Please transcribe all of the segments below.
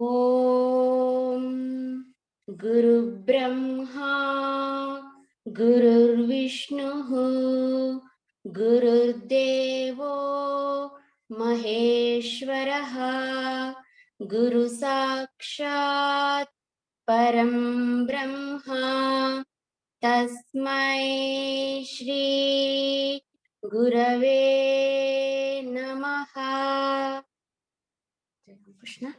ॐ गुरुब्रह्मा गुरुर्विष्णुः गुरुर्देवो महेश्वरः गुरुसाक्षात् परम ब्रह्मा। तस्मै श्री गुरवे नमः। कृष्ण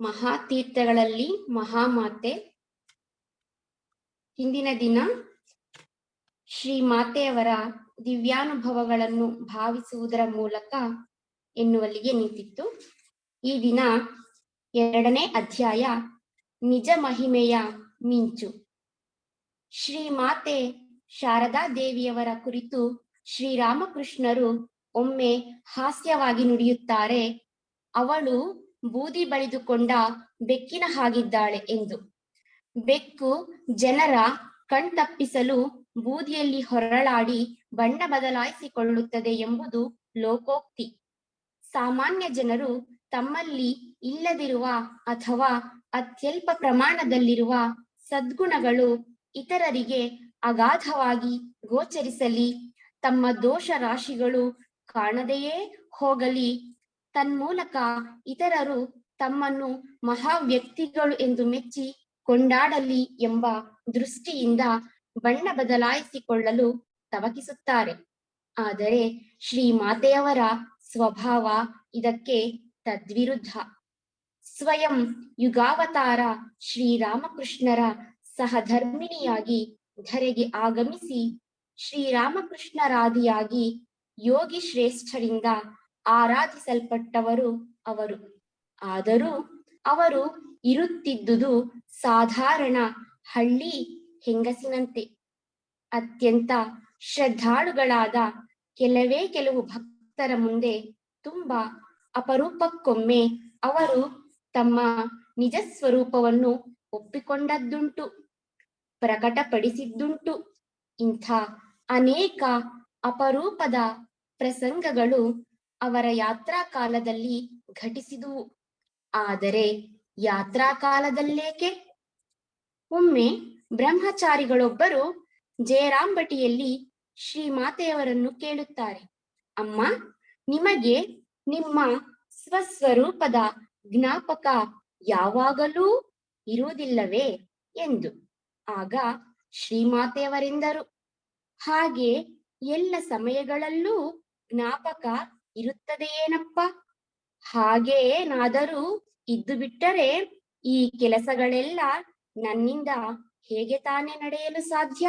ಮಹಾತೀರ್ಥಗಳಲ್ಲಿ ಮಹಾಮಾತೆ. ಹಿಂದಿನ ದಿನ ಶ್ರೀ ಮಾತೆಯವರ ದಿವ್ಯಾನುಭವಗಳನ್ನು ಭಾವಿಸುವುದರ ಮೂಲಕ ಎನ್ನುವಲ್ಲಿಗೆ ನಿಂತಿತ್ತು. ಈ ದಿನ ಎರಡನೇ ಅಧ್ಯಾಯ ನಿಜ ಮಹಿಮೆಯ ಮಿಂಚು. ಶ್ರೀ ಮಾತೆ ಶಾರದಾ ದೇವಿಯವರ ಕುರಿತು ಶ್ರೀರಾಮಕೃಷ್ಣರು ಒಮ್ಮೆ ಹಾಸ್ಯವಾಗಿ ನುಡಿಯುತ್ತಾರೆ, ಅವಳು ಬೂದಿ ಬಳಿದುಕೊಂಡ ಬೆಕ್ಕಿನ ಹಾಗಿದ್ದಾಳೆ ಎಂದು. ಬೆಕ್ಕು ಜನರ ಕಣ್ತಪ್ಪಿಸಲು ಬೂದಿಯಲ್ಲಿ ಹೊರಳಾಡಿ ಬಣ್ಣ ಬದಲಾಯಿಸಿಕೊಳ್ಳುತ್ತದೆ ಎಂಬುದು ಲೋಕೋಕ್ತಿ. ಸಾಮಾನ್ಯ ಜನರು ತಮ್ಮಲ್ಲಿ ಇಲ್ಲದಿರುವ ಅಥವಾ ಅತ್ಯಲ್ಪ ಪ್ರಮಾಣದಲ್ಲಿರುವ ಸದ್ಗುಣಗಳು ಇತರರಿಗೆ ಅಗಾಧವಾಗಿ ಗೋಚರಿಸಲಿ, ತಮ್ಮ ದೋಷ ರಾಶಿಗಳು ಕಾಣದೆಯೇ ಹೋಗಲಿ ತನ್ಮೂಲಕ ಇತರರು ತಮ್ಮನ್ನು ಮಹಾ ವ್ಯಕ್ತಿಗಳು ಎಂದು ಮೆಚ್ಚಿ ಕೊಂಡಾಡಲಿ ಎಂಬ ದೃಷ್ಟಿಯಿಂದ ಬಣ್ಣ ಬದಲಾಯಿಸಿಕೊಳ್ಳಲು ತವಕಿಸುತ್ತಾರೆ. ಆದರೆ ಶ್ರೀ ಮಾತೆಯವರ ಸ್ವಭಾವ ಇದಕ್ಕೆ ತದ್ವಿರುದ್ಧ. ಸ್ವಯಂ ಯುಗಾವತಾರ ಶ್ರೀರಾಮಕೃಷ್ಣರ ಸಹಧರ್ಮಿಣಿಯಾಗಿ ಧರೆಗೆ ಆಗಮಿಸಿ ಶ್ರೀರಾಮಕೃಷ್ಣರಾದಿಯಾಗಿ ಯೋಗಿ ಶ್ರೇಷ್ಠರಿಂದ ಆರಾಧಿಸಲ್ಪಟ್ಟವರು ಅವರು. ಆದರೂ ಅವರು ಇರುತ್ತಿದ್ದುದು ಸಾಧಾರಣ ಹಳ್ಳಿ ಹೆಂಗಸಿನಂತೆ. ಅತ್ಯಂತ ಶ್ರದ್ಧಾಳುಗಳಾದ ಕೆಲವೇ ಕೆಲವು ಭಕ್ತರ ಮುಂದೆ ತುಂಬಾ ಅಪರೂಪಕ್ಕೊಮ್ಮೆ ಅವರು ತಮ್ಮ ನಿಜ ಸ್ವರೂಪವನ್ನು ಒಪ್ಪಿಕೊಂಡದ್ದುಂಟು, ಪ್ರಕಟಪಡಿಸಿದ್ದುಂಟು. ಇಂಥ ಅನೇಕ ಅಪರೂಪದ ಪ್ರಸಂಗಗಳು ಅವರ ಯಾತ್ರಾ ಕಾಲದಲ್ಲಿ ಘಟಿಸಿದು ಆದರೆ ಯಾತ್ರಾ ಕಾಲದಲ್ಲೇಕೆ ಒಮ್ಮೆ ಬ್ರಹ್ಮಚಾರಿಗಳೊಬ್ಬರು ಜಯರಾಂಬಟಿಯಲ್ಲಿ ಶ್ರೀಮಾತೆಯವರನ್ನು ಕೇಳುತ್ತಾರೆ. ಅಮ್ಮ, ನಿಮಗೆ ನಿಮ್ಮ ಸ್ವಸ್ವರೂಪದ ಜ್ಞಾಪಕ ಯಾವಾಗಲೂ ಇರುವುದಿಲ್ಲವೇ? ಎಂದು. ಆಗ ಶ್ರೀಮಾತೆಯವರೆಂದರು ಹಾಗೆ ಎಲ್ಲ ಸಮಯಗಳಲ್ಲೂ ಜ್ಞಾಪಕ ಇರುತ್ತದೆಯೇನಪ್ಪ? ಹಾಗೇನಾದರೂ ಇದ್ದು ಬಿಟ್ಟರೆ ಈ ಕೆಲಸಗಳೆಲ್ಲ ನನ್ನಿಂದ ಹೇಗೆ ತಾನೇ ನಡೆಯಲು ಸಾಧ್ಯ?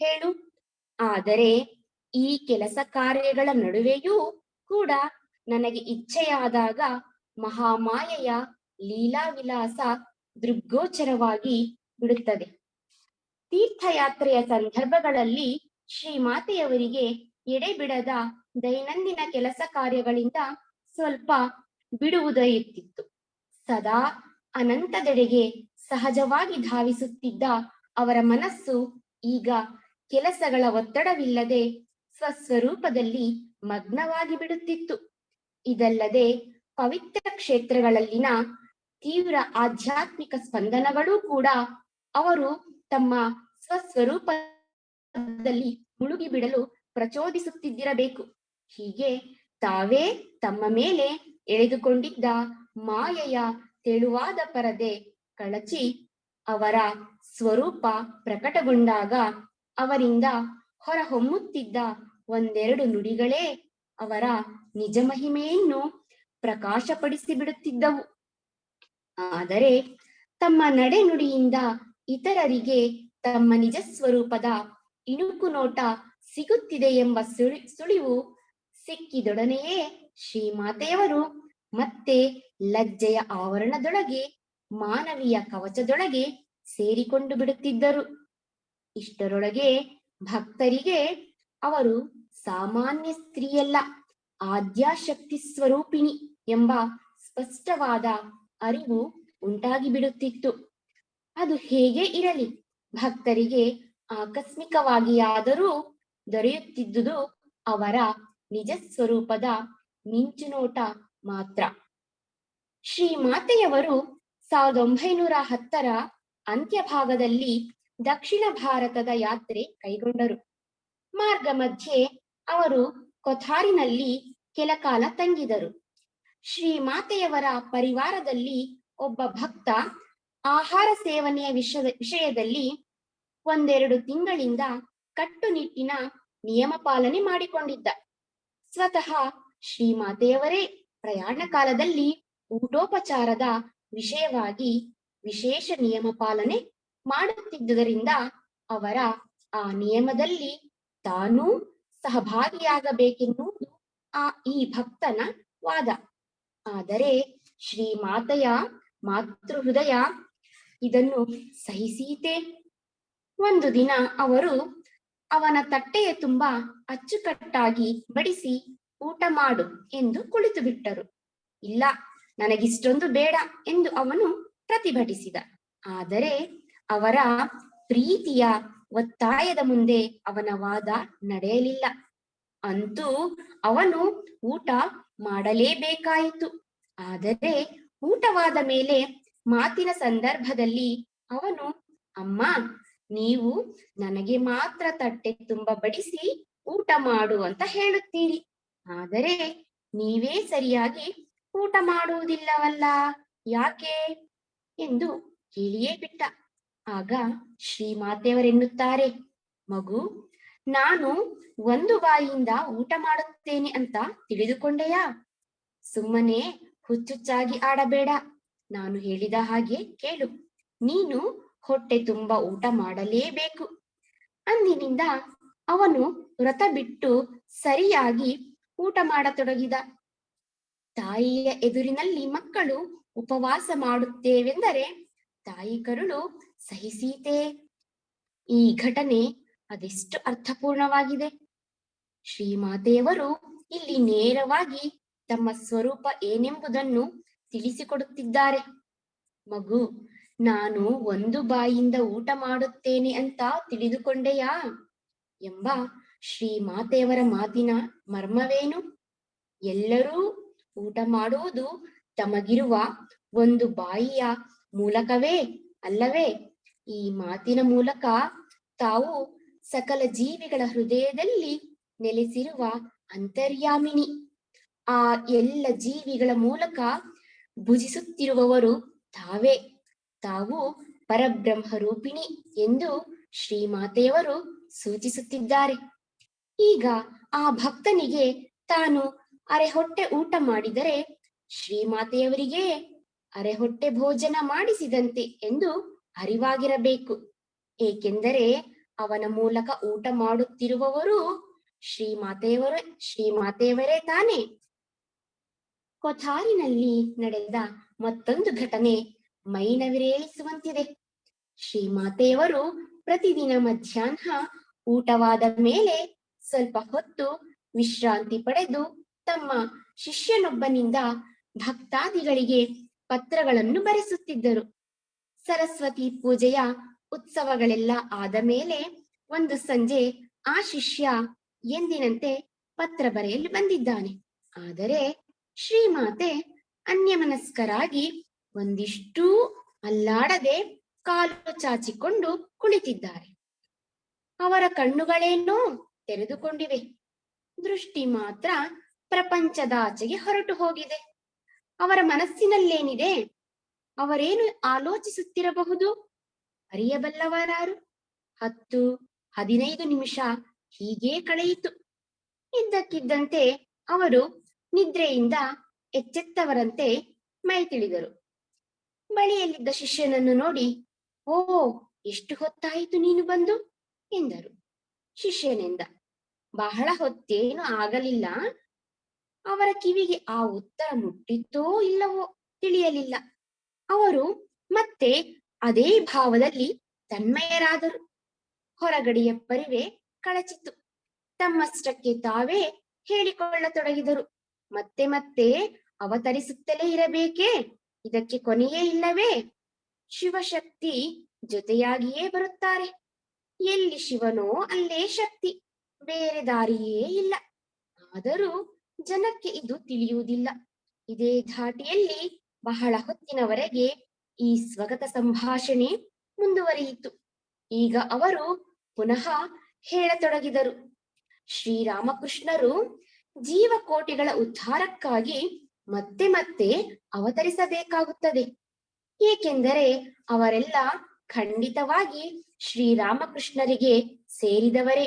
ಹೇಳು. ಆದರೆ ಈ ಕೆಲಸ ಕಾರ್ಯಗಳ ನಡುವೆಯೂ ಕೂಡ ನನಗೆ ಇಚ್ಛೆಯಾದಾಗ ಮಹಾಮಾಯೆಯ ಲೀಲಾ ವಿಲಾಸ ದೃಗ್ಗೋಚರವಾಗಿ ಬಿಡುತ್ತದೆ. ತೀರ್ಥಯಾತ್ರೆಯ ಸಂದರ್ಭಗಳಲ್ಲಿ ಶ್ರೀಮಾತೆಯವರಿಗೆ ಎಡೆಬಿಡದ ದೈನಂದಿನ ಕೆಲಸ ಕಾರ್ಯಗಳಿಂದ ಸ್ವಲ್ಪ ಬಿಡುವುದಯುತ್ತಿತ್ತು. ಸದಾ ಅನಂತದೆಡೆಗೆ ಸಹಜವಾಗಿ ಧಾವಿಸುತ್ತಿದ್ದ ಅವರ ಮನಸ್ಸು ಈಗ ಕೆಲಸಗಳ ಒತ್ತಡವಿಲ್ಲದೆ ಸ್ವಸ್ವರೂಪದಲ್ಲಿ ಮಗ್ನವಾಗಿ ಬಿಡುತ್ತಿತ್ತು. ಇದಲ್ಲದೆ ಪವಿತ್ರ ಕ್ಷೇತ್ರಗಳಲ್ಲಿನ ತೀವ್ರ ಆಧ್ಯಾತ್ಮಿಕ ಸ್ಪಂದನಗಳೂ ಕೂಡ ಅವರು ತಮ್ಮ ಸ್ವಸ್ವರೂಪದಲ್ಲಿ ಮುಳುಗಿ ಬಿಡಲು ಪ್ರಚೋದಿಸುತ್ತಿದ್ದಿರಬೇಕು. ಹೀಗೆ ತಾವೇ ತಮ್ಮ ಮೇಲೆ ಎಳೆದುಕೊಂಡಿದ್ದ ಮಾಯೆಯ ತೆಳುವಾದ ಪರದೆ ಕಳಚಿ ಅವರ ಸ್ವರೂಪ ಪ್ರಕಟಗೊಂಡಾಗ ಅವರಿಂದ ಹೊರಹೊಮ್ಮುತ್ತಿದ್ದ ಒಂದೆರಡು ನುಡಿಗಳೇ ಅವರ ನಿಜ ಮಹಿಮೆಯನ್ನು ಪ್ರಕಾಶಪಡಿಸಿ ಬಿಡುತ್ತಿದ್ದವು ಆದರೆ ತಮ್ಮ ನಡೆನುಡಿಯಿಂದ ಇತರರಿಗೆ ತಮ್ಮ ನಿಜ ಸ್ವರೂಪದ ಇಣುಕು ನೋಟ ಸಿಗುತ್ತಿದೆ ಎಂಬ ಸುಳಿ, ಸುಳಿವು ಸಿಕ್ಕಿದೊಡನೆಯೇ ಶ್ರೀಮಾತೆಯವರು ಮತ್ತೆ ಲಜ್ಜೆಯ ಆವರಣದೊಳಗೆ ಮಾನವೀಯ ಕವಚದೊಳಗೆ ಸೇರಿಕೊಂಡು ಬಿಡುತ್ತಿದ್ದರು. ಇಷ್ಟರೊಳಗೆ ಭಕ್ತರಿಗೆ ಅವರು ಸಾಮಾನ್ಯ ಸ್ತ್ರೀಯಲ್ಲ, ಆದ್ಯಾಶಕ್ತಿ ಸ್ವರೂಪಿಣಿ ಎಂಬ ಸ್ಪಷ್ಟವಾದ ಅರಿವು ಉಂಟಾಗಿ ಬಿಡುತ್ತಿತ್ತು. ಅದು ಹೇಗೆ ಇರಲಿ, ಭಕ್ತರಿಗೆ ಆಕಸ್ಮಿಕವಾಗಿಯಾದರೂ ದೊರೆಯುತ್ತಿದ್ದುದು ಅವರ ನಿಜ ಸ್ವರೂಪದ ಮಿಂಚುನೋಟ ಮಾತ್ರ. ಶ್ರೀ ಮಾತೆಯವರು ಸಾವಿರದ ಒಂಬೈನೂರ ಹತ್ತರ ಅಂತ್ಯಭಾಗದಲ್ಲಿ ದಕ್ಷಿಣ ಭಾರತದ ಯಾತ್ರೆ ಕೈಗೊಂಡರು. ಮಾರ್ಗ ಮಧ್ಯೆ ಅವರು ಕೊಥಾರಿನಲ್ಲಿ ಕೆಲ ಕಾಲ ತಂಗಿದರು. ಶ್ರೀ ಮಾತೆಯವರ ಪರಿವಾರದಲ್ಲಿ ಒಬ್ಬ ಭಕ್ತ ಆಹಾರ ಸೇವನೆಯ ವಿಷಯ ವಿಷಯದಲ್ಲಿ ಒಂದೆರಡು ತಿಂಗಳಿಂದ ಕಟ್ಟುನಿಟ್ಟಿನ ನಿಯಮ ಪಾಲನೆ ಮಾಡಿಕೊಂಡಿದ್ದ. ಸ್ವತಃ ಶ್ರೀಮಾತೆಯವರೇ ಪ್ರಯಾಣ ಕಾಲದಲ್ಲಿ ಊಟೋಪಚಾರದ ವಿಷಯವಾಗಿ ವಿಶೇಷ ನಿಯಮ ಪಾಲನೆ ಮಾಡುತ್ತಿದ್ದುದರಿಂದ ಅವರ ಆ ನಿಯಮದಲ್ಲಿ ತಾನೂ ಸಹಭಾಗಿಯಾಗಬೇಕೆನ್ನುವುದು ಆ ಈ ಭಕ್ತನ ವಾದ. ಆದರೆ ಶ್ರೀಮಾತೆಯ ಮಾತೃಹೃದಯ ಇದನ್ನು ಸಹಿಸೀತೆ. ಒಂದು ದಿನ ಅವರು ಅವನ ತಟ್ಟೆಯ ತುಂಬಾ ಅಚ್ಚುಕಟ್ಟಾಗಿ ಬಡಿಸಿ ಊಟ ಮಾಡು ಎಂದು ಕುಳಿತು ಬಿಟ್ಟರು. ಇಲ್ಲ, ನನಗಿಷ್ಟೊಂದು ಬೇಡ ಎಂದು ಅವನು ಪ್ರತಿಭಟಿಸಿದ. ಆದರೆ ಅವರ ಪ್ರೀತಿಯ ಒತ್ತಾಯದ ಮುಂದೆ ಅವನ ವಾದ ನಡೆಯಲಿಲ್ಲ. ಅಂತೂ ಅವನು ಊಟ ಮಾಡಲೇಬೇಕಾಯಿತು. ಆದರೆ ಊಟವಾದ ಮೇಲೆ ಮಾತಿನ ಸಂದರ್ಭದಲ್ಲಿ ಅವನು, ಅಮ್ಮ ನೀವು ನನಗೆ ಮಾತ್ರ ತಟ್ಟೆ ತುಂಬ ಬಡಿಸಿ ಊಟ ಮಾಡು ಅಂತ ಹೇಳುತ್ತೀರಿ. ಆದರೆ ನೀವೇ ಸರಿಯಾಗಿ ಊಟ ಮಾಡುವುದಿಲ್ಲವಲ್ಲ? ಯಾಕೆ? ಎಂದು ಕೇಳಿಯೇ ಬಿಟ್ಟ. ಆಗ ಶ್ರೀಮಾತೆಯವರೆನ್ನುತ್ತಾರೆ ಮಗು, ನಾನು ಒಂದು ಬಾಯಿಯಿಂದ ಊಟ ಮಾಡುತ್ತೇನೆ ಅಂತ ತಿಳಿದುಕೊಂಡೆಯಾ? ಸುಮ್ಮನೆ ಹುಚ್ಚುಚ್ಚಾಗಿ ಆಡಬೇಡ. ನಾನು ಹೇಳಿದ ಹಾಗೆ ಕೇಳು. ನೀನು ಹೊಟ್ಟೆ ತುಂಬಾ ಊಟ ಮಾಡಲೇಬೇಕು. ಅಂದಿನಿಂದ ಅವನು ವ್ರತ ಬಿಟ್ಟು ಸರಿಯಾಗಿ ಊಟ ಮಾಡತೊಡಗಿದ. ತಾಯಿಯ ಎದುರಿನಲ್ಲಿ ಮಕ್ಕಳು ಉಪವಾಸ ಮಾಡುತ್ತೇವೆಂದರೆ ತಾಯಿ ಕರುಳು ಸಹಿಸೀತೆ ಈ ಘಟನೆ ಅದೆಷ್ಟು ಅರ್ಥಪೂರ್ಣವಾಗಿದೆ. ಶ್ರೀಮಾತೆಯವರು ಇಲ್ಲಿ ನೇರವಾಗಿ ತಮ್ಮ ಸ್ವರೂಪ ಏನೆಂಬುದನ್ನು ತಿಳಿಸಿಕೊಡುತ್ತಿದ್ದಾರೆ. ಮಗು ನಾನು ಒಂದು ಬಾಯಿಂದ ಊಟ ಮಾಡುತ್ತೇನೆ ಅಂತ ತಿಳಿದುಕೊಂಡೆಯಾ? ಎಂಬ ಶ್ರೀ ಮಾತೆಯವರ ಮಾತಿನ ಮರ್ಮವೇನು? ಎಲ್ಲರೂ ಊಟ ಮಾಡುವುದು ತಮಗಿರುವ ಒಂದು ಬಾಯಿಯ ಮೂಲಕವೇ ಅಲ್ಲವೇ? ಈ ಮಾತಿನ ಮೂಲಕ ತಾವು ಸಕಲ ಜೀವಿಗಳ ಹೃದಯದಲ್ಲಿ ನೆಲೆಸಿರುವ ಅಂತರ್ಯಾಮಿನಿ. ಆ ಎಲ್ಲ ಜೀವಿಗಳ ಮೂಲಕ ಭುಜಿಸುತ್ತಿರುವವರು ತಾವೇ. ತಾವು ಪರಬ್ರಹ್ಮ ರೂಪಿಣಿ ಎಂದು ಶ್ರೀಮಾತೆಯವರು ಸೂಚಿಸುತ್ತಿದ್ದಾರೆ. ಈಗ ಆ ಭಕ್ತನಿಗೆ ತಾನು ಅರೆಹೊಟ್ಟೆ ಊಟ ಮಾಡಿದರೆ ಶ್ರೀಮಾತೆಯವರಿಗೆ ಅರೆಹೊಟ್ಟೆ ಭೋಜನ ಮಾಡಿಸಿದಂತೆ ಎಂದು ಅರಿವಾಗಿರಬೇಕು. ಏಕೆಂದರೆ ಅವನ ಮೂಲಕ ಊಟ ಮಾಡುತ್ತಿರುವವರು ಶ್ರೀಮಾತೆಯವರ, ಶ್ರೀಮಾತೆಯವರೇ ತಾನೇ. ಕೊಥಾರಿನಲ್ಲಿ ನಡೆದ ಮತ್ತೊಂದು ಘಟನೆ ಮೈನವಿರೇಳಿಸುವಂತಿದೆ ಶ್ರೀಮಾತೆಯವರು ಪ್ರತಿದಿನ ಮಧ್ಯಾಹ್ನ ಊಟವಾದ ಮೇಲೆ ಸ್ವಲ್ಪ ಹೊತ್ತು ವಿಶ್ರಾಂತಿ ಪಡೆದು ತಮ್ಮ ಶಿಷ್ಯನೊಬ್ಬನಿಂದ ಭಕ್ತಾದಿಗಳಿಗೆ ಪತ್ರಗಳನ್ನು ಬರೆಸುತ್ತಿದ್ದರು. ಸರಸ್ವತಿ ಪೂಜೆಯ ಉತ್ಸವಗಳೆಲ್ಲ ಆದ ಮೇಲೆ ಒಂದು ಸಂಜೆ ಆ ಶಿಷ್ಯ ಎಂದಿನಂತೆ ಪತ್ರ ಬರೆಯಲು ಬಂದಿದ್ದಾನೆ. ಆದರೆ ಶ್ರೀಮಾತೆ ಅನ್ಯಮನಸ್ಕರಾಗಿ ಒಂದಿಷ್ಟೂ ಅಲ್ಲಾಡದೆ ಕಾಲು ಚಾಚಿಕೊಂಡು ಕುಳಿತಿದ್ದಾರೆ. ಅವರ ಕಣ್ಣುಗಳೇನೋ ತೆರೆದುಕೊಂಡಿವೆ. ದೃಷ್ಟಿ ಮಾತ್ರ ಪ್ರಪಂಚದಾಚೆಗೆ ಹೊರಟು ಹೋಗಿದೆ. ಅವರ ಮನಸ್ಸಿನಲ್ಲೇನಿದೆ? ಅವರೇನು ಆಲೋಚಿಸುತ್ತಿರಬಹುದು? ಅರಿಯಬಲ್ಲವರಾರು. ಹತ್ತು, ಹದಿನೈದು ನಿಮಿಷ ಹೀಗೇ ಕಳೆಯಿತು. ಇದ್ದಕ್ಕಿದ್ದಂತೆ ಅವರು ನಿದ್ರೆಯಿಂದ ಎಚ್ಚೆತ್ತವರಂತೆ ಮೈ ತಿಳಿದರು ಬಳಿಯಲ್ಲಿದ್ದ ಶಿಷ್ಯನನ್ನು ನೋಡಿ, ಓ, ಎಷ್ಟು ಹೊತ್ತಾಯಿತು ನೀನು ಬಂದು? ಎಂದರು. ಶಿಷ್ಯನೆಂದ, ಬಹಳ ಹೊತ್ತೇನು ಆಗಲಿಲ್ಲ. ಅವರ ಕಿವಿಗೆ ಆ ಉತ್ತರ ಮುಟ್ಟಿತ್ತೋ ಇಲ್ಲವೋ ತಿಳಿಯಲಿಲ್ಲ. ಅವರು ಮತ್ತೆ ಅದೇ ಭಾವದಲ್ಲಿ ತನ್ಮಯರಾದರು. ಹೊರಗಡೆಯ ಪರಿವೆ ಕಳಚಿತು ತಮ್ಮಷ್ಟಕ್ಕೆ ತಾವೇ ಹೇಳಿಕೊಳ್ಳತೊಡಗಿದರು. ಮತ್ತೆ ಮತ್ತೆ ಅವತರಿಸುತ್ತಲೇ ಇರಬೇಕೇ? ಇದಕ್ಕೆ ಕೊನೆಯೇ ಇಲ್ಲವೇ? ಶಿವಶಕ್ತಿ ಜೊತೆಯಾಗಿಯೇ ಬರುತ್ತಾರೆ. ಎಲ್ಲಿ ಶಿವನೋ ಅಲ್ಲೇ ಶಕ್ತಿ. ಬೇರೆ ದಾರಿಯೇ ಇಲ್ಲ. ಆದರೂ ಜನಕ್ಕೆ ಇದು ತಿಳಿಯುವುದಿಲ್ಲ. ಇದೇ ಧಾಟಿಯಲ್ಲಿ ಬಹಳ ಹೊತ್ತಿನವರೆಗೆ ಈ ಸ್ವಗತ ಸಂಭಾಷಣೆ ಮುಂದುವರಿಯಿತು. ಈಗ ಅವರು ಪುನಃ ಹೇಳತೊಡಗಿದರು. ಶ್ರೀರಾಮಕೃಷ್ಣರು ಜೀವಕೋಟಿಗಳ ಉದ್ಧಾರಕ್ಕಾಗಿ ಮತ್ತೆ ಮತ್ತೆ ಅವತರಿಸಬೇಕಾಗುತ್ತದೆ. ಏಕೆಂದರೆ ಅವರೆಲ್ಲ ಖಂಡಿತವಾಗಿ ಶ್ರೀರಾಮಕೃಷ್ಣರಿಗೆ ಸೇರಿದವರೇ.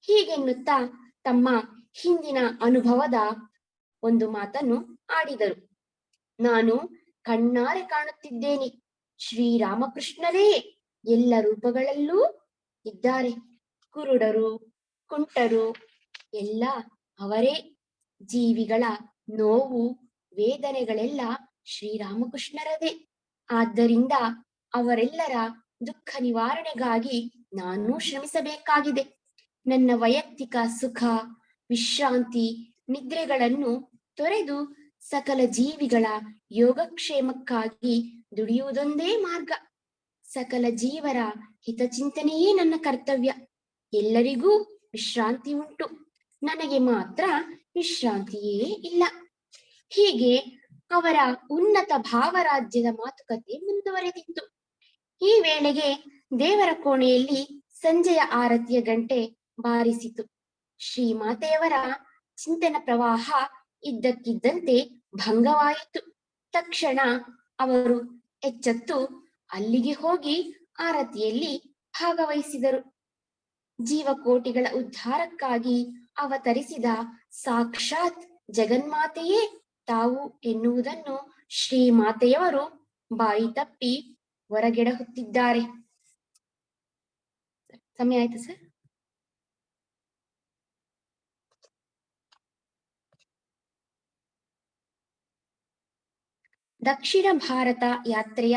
ಹೀಗೆನ್ನುತ್ತಾ ತಮ್ಮ ಹಿಂದಿನ ಅನುಭವದ ಒಂದು ಮಾತನ್ನು ಆಡಿದರು. ನಾನು ಕಣ್ಣಾರೆ ಕಾಣುತ್ತಿದ್ದೇನೆ. ಶ್ರೀರಾಮಕೃಷ್ಣರೇ, ಎಲ್ಲ ರೂಪಗಳಲ್ಲೂ ಇದ್ದಾರೆ. ಕುರುಡರು, ಕುಂಟರು, ಎಲ್ಲ ಅವರೇ. ಜೀವಿಗಳ ನೋವು ವೇದನೆಗಳೆಲ್ಲ ಶ್ರೀರಾಮಕೃಷ್ಣರದೇ. ಆದ್ದರಿಂದ ಅವರೆಲ್ಲರ ದುಃಖ ನಿವಾರಣೆಗಾಗಿ ನಾನು ಶ್ರಮಿಸಬೇಕಾಗಿದೆ. ನನ್ನ ವೈಯಕ್ತಿಕ ಸುಖ, ವಿಶ್ರಾಂತಿ, ನಿದ್ರೆಗಳನ್ನು ತೊರೆದು ಸಕಲ ಜೀವಿಗಳ ಯೋಗಕ್ಷೇಮಕ್ಕಾಗಿ ದುಡಿಯುವುದೊಂದೇ ಮಾರ್ಗ. ಸಕಲ ಜೀವರ ಹಿತಚಿಂತನೆಯೇ ನನ್ನ ಕರ್ತವ್ಯ. ಎಲ್ಲರಿಗೂ ವಿಶ್ರಾಂತಿ ಉಂಟು. ನನಗೆ ಮಾತ್ರ ವಿಶ್ರಾಂತಿಯೇ ಇಲ್ಲ. ಹೀಗೆ ಅವರ ಉನ್ನತ ಭಾವರಾಜ್ಯದ ಮಾತುಕತೆ ಮುಂದುವರೆದಿತ್ತು. ಈ ವೇಳೆಗೆ ದೇವರ ಕೋಣೆಯಲ್ಲಿ ಸಂಜೆಯ ಆರತಿಯ ಗಂಟೆ ಬಾರಿಸಿತು. ಶ್ರೀಮಾತೆಯವರ ಚಿಂತನ ಪ್ರವಾಹ ಇದ್ದಕ್ಕಿದ್ದಂತೆ ಭಂಗವಾಯಿತು. ತಕ್ಷಣ ಅವರು ಎಚ್ಚೆತ್ತು ಅಲ್ಲಿಗೆ ಹೋಗಿ ಆರತಿಯಲ್ಲಿ ಭಾಗವಹಿಸಿದರು. ಜೀವಕೋಟಿಗಳ ಉದ್ಧಾರಕ್ಕಾಗಿ ಅವತರಿಸಿದ ಸಾಕ್ಷಾತ್ ಜಗನ್ಮಾತೆಯೇ ತಾವು ಎನ್ನುವುದನ್ನು ಶ್ರೀಮಾತೆಯವರು ಬಾಯಿ ತಪ್ಪಿ ಹೊರಗೆಡಹುತ್ತಿದ್ದಾರೆ. ಸಮಯ ಆಯ್ತು ಸರ್? ದಕ್ಷಿಣ ಭಾರತ ಯಾತ್ರೆಯ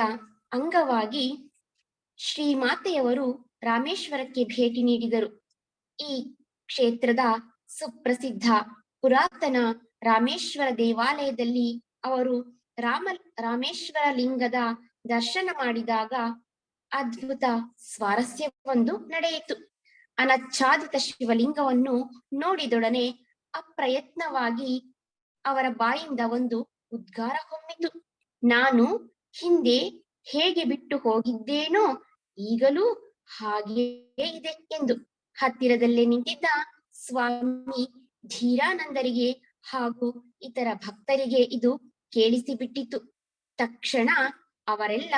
ಅಂಗವಾಗಿ ಶ್ರೀಮಾತೆಯವರು ರಾಮೇಶ್ವರಕ್ಕೆ ಭೇಟಿ ನೀಡಿದರು. ಈ ಕ್ಷೇತ್ರದ ಸುಪ್ರಸಿದ್ಧ ಪುರಾತನ ರಾಮೇಶ್ವರ ದೇವಾಲಯದಲ್ಲಿ ಅವರು ರಾಮ, ರಾಮೇಶ್ವರ ಲಿಂಗದ ದರ್ಶನ ಮಾಡಿದಾಗ ಅದ್ಭುತ ಸ್ವಾರಸ್ಯವೊಂದು ನಡೆಯಿತು. ಅನಚ್ಛಾದಿತ ಶಿವಲಿಂಗವನ್ನು ನೋಡಿದೊಡನೆ ಅಪ್ರಯತ್ನವಾಗಿ ಅವರ ಬಾಯಿಂದ ಒಂದು ಉದ್ಗಾರ ಹೊಮ್ಮಿತು. ನಾನು ಹಿಂದೆ ಹೇಗೆ ಬಿಟ್ಟು ಹೋಗಿದ್ದೇನೋ ಈಗಲೂ ಹಾಗೆಯೇ ಇದೆ ಎಂದು ಹತ್ತಿರದಲ್ಲೇ ನಿಂತಿದ್ದ ಸ್ವಾಮಿ ಧೀರಾನಂದರಿಗೆ ಹಾಗೂ ಇತರ ಭಕ್ತರಿಗೆ ಇದು ಕೇಳಿಸಿಬಿಟ್ಟಿತು. ತಕ್ಷಣ ಅವರೆಲ್ಲ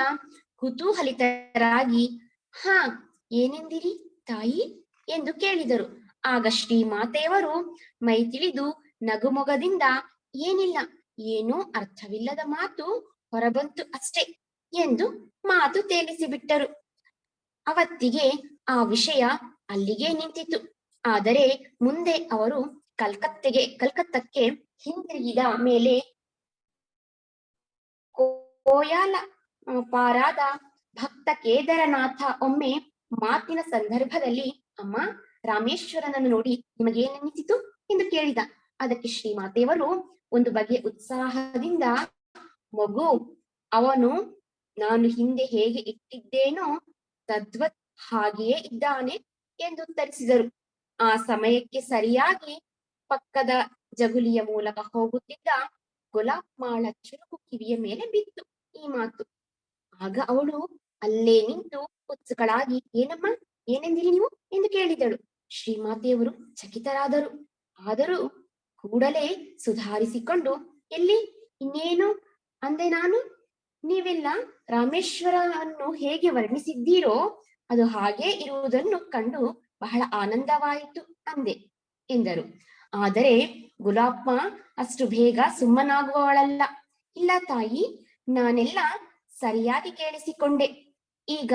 ಕುತೂಹಲಿತರಾಗಿ, ಹಾ, ಏನೆಂದಿರಿ ತಾಯಿ? ಎಂದು ಕೇಳಿದರು. ಆಗ ಶ್ರೀಮಾತೆಯವರು ಮೈ ತಿಳಿದು ನಗುಮೊಗದಿಂದ, ಏನಿಲ್ಲ, ಏನೂ ಅರ್ಥವಿಲ್ಲದ ಮಾತು ಹೊರಬಂತು ಅಷ್ಟೇ ಎಂದು ಮಾತು ತೇಲಿಸಿಬಿಟ್ಟರು. ಅವತ್ತಿಗೆ ಆ ವಿಷಯ ಅಲ್ಲಿಗೆ ನಿಂತಿತು. ಆದರೆ ಮುಂದೆ ಅವರು ಕಲ್ಕತ್ತೆಗೆ, ಕಲ್ಕತ್ತಕ್ಕೆ ಹಿಂದಿರುಗಿದ ಮೇಲೆ ಕೋಯಾಲ ಪಾರಾದ ಭಕ್ತ ಕೇದಾರನಾಥ ಒಮ್ಮೆ ಮಾತಿನ ಸಂದರ್ಭದಲ್ಲಿ, ಅಮ್ಮ, ರಾಮೇಶ್ವರನನ್ನು ನೋಡಿ ನಿಮಗೆ ನಿಮಗೇನೆನಿಸಿತು ಎಂದು ಕೇಳಿದ. ಅದಕ್ಕೆ ಶ್ರೀಮಾತೆಯವರು ಒಂದು ಬಗೆಯ ಉತ್ಸಾಹದಿಂದ, ಮಗು, ಅವನು ನಾನು ಹಿಂದೆ ಹೇಗೆ ಇಟ್ಟಿದ್ದೇನೋ ತದ್ವತ್ ಹಾಗೆಯೇ ಇದ್ದಾನೆ ಎಂದು ಉತ್ತರಿಸಿದರು. ಆ ಸಮಯಕ್ಕೆ ಸರಿಯಾಗಿ ಪಕ್ಕದ ಜಗುಲಿಯ ಮೂಲಕ ಹೋಗುತ್ತಿದ್ದ ಗುಲಾಬ್ ಮಾಳ ಚುರುಕು ಕಿವಿಯ ಮೇಲೆ ಬಿತ್ತು ಈ ಮಾತು. ಆಗ ಅವಳು ಅಲ್ಲೇ ನಿಂತು ಉತ್ಸುಕಳಾಗಿ ಏನಮ್ಮ, ಏನೆಂದಿರಿ ನೀವು? ಎಂದು ಕೇಳಿದಳು. ಶ್ರೀಮಾತೆಯವರು ಚಕಿತರಾದರು. ಆದರೂ ಕೂಡಲೇ ಸುಧಾರಿಸಿಕೊಂಡು, ಎಲ್ಲಿ? ಇನ್ನೇನು? ಅಂದೆ ನಾನು, ನೀವೆಲ್ಲ ರಾಮೇಶ್ವರವನ್ನು ಹೇಗೆ ವರ್ಣಿಸಿದ್ದೀರೋ, ಅದು ಹಾಗೆ ಇರುವುದನ್ನು ಕಂಡು ಬಹಳ ಆನಂದವಾಯಿತು, ಅಂದೆ, ಎಂದರು. ಆದರೆ ಗುಲಾಬ್ಮ ಅಷ್ಟು ಬೇಗ ಸುಮ್ಮನಾಗುವವಳಲ್ಲ. ಇಲ್ಲ ತಾಯಿ, ನಾನೆಲ್ಲ ಸರಿಯಾಗಿ ಕೇಳಿಸಿಕೊಂಡೆ. ಈಗ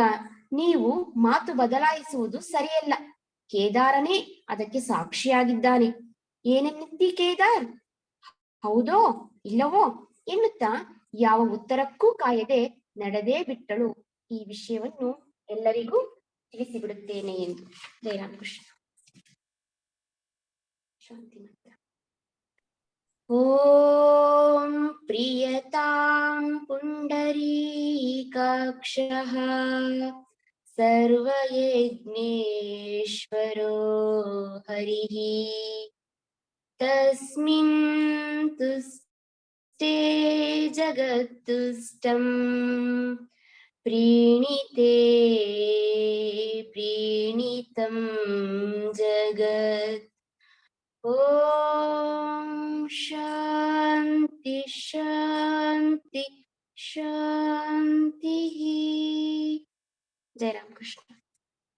ನೀವು ಮಾತು ಬದಲಾಯಿಸುವುದು ಸರಿಯಲ್ಲ. ಕೇದಾರನೇ ಅದಕ್ಕೆ ಸಾಕ್ಷಿಯಾಗಿದ್ದಾನೆ. ಏನೆನ್ನಿದ್ದಿ ಕೇದಾರ್? ಹೌದೋ ಇಲ್ಲವೋ ಎನ್ನುತ್ತಾ ಯಾವ ಉತ್ತರಕ್ಕೂ ಕಾಯದೆ ನಡೆದೇ ಬಿಟ್ಟಳು. ಈ ವಿಷಯವನ್ನು ಎಲ್ಲರಿಗೂ ತಿಳಿಸಿಬಿಡುತ್ತೇನೆ ಎಂದು. ಜಯರಾಮಕೃಷ್ಣ. शांति माता ॐ प्रियतां पुण्डरीकाक्षः सर्वयज्ञेश्वरो हरिः तस्मिन् तुस्ते जगत्तुष्टम् प्रीणिते प्रीणितं जगत्। ओम शांति शांति शांति जय राम कृष्ण